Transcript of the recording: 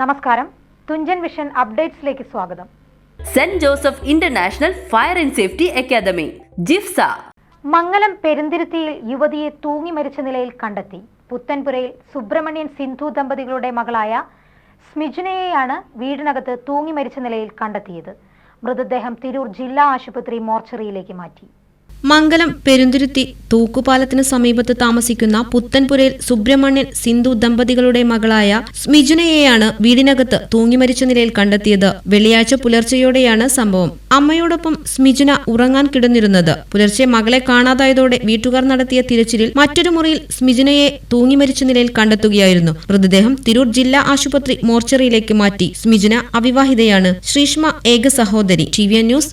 നമസ്കാരം. തുഞ്ചൻ വിഷൻ അപ്ഡേറ്റ്സിലേക്ക് സ്വാഗതം. Saint Joseph international fire and safety academy ജിഫ്സ. Mangalam പെരുന്തിരുത്തിയിൽ യുവതിയെ തൂങ്ങി മരിച്ച നിലയിൽ കണ്ടെത്തി. പുത്തൻപുരയിൽ സുബ്രഹ്മണ്യൻ സിന്ധു ദമ്പതികളുടെ മകളായ സ്മിജുനയെയാണ് വീടിനകത്ത് തൂങ്ങി മരിച്ച നിലയിൽ കണ്ടെത്തിയത്. മൃതദേഹം തിരൂർ ജില്ലാ ആശുപത്രി മോർച്ചറിയിലേക്ക് മാറ്റി. മംഗലം പെരുന്തുരുത്തി തൂക്കുപാലത്തിന് സമീപത്ത് താമസിക്കുന്ന പുത്തൻപുരയിൽ സുബ്രഹ്മണ്യൻ സിന്ധു ദമ്പതികളുടെ മകളായ സ്മിജുനയെയാണ് വീടിനകത്ത് തൂങ്ങിമരിച്ച നിലയിൽ കണ്ടെത്തിയത്. വെള്ളിയാഴ്ച പുലർച്ചെയോടെയാണ് സംഭവം. അമ്മയോടൊപ്പം സ്മിജുന ഉറങ്ങാൻ കിടന്നിരുന്നത്. പുലർച്ചെ മകളെ കാണാതായതോടെ വീട്ടുകാർ നടത്തിയ തിരച്ചിലിൽ മറ്റൊരു മുറിയിൽ സ്മിജുനയെ തൂങ്ങിമരിച്ച നിലയിൽ കണ്ടെത്തുകയായിരുന്നു. മൃതദേഹം തിരൂർ ജില്ലാ ആശുപത്രി മോർച്ചറിയിലേക്ക് മാറ്റി. സ്മിജുന അവിവാഹിതയാണ്. ശ്രീഷ്മ ഏക സഹോദരി. T news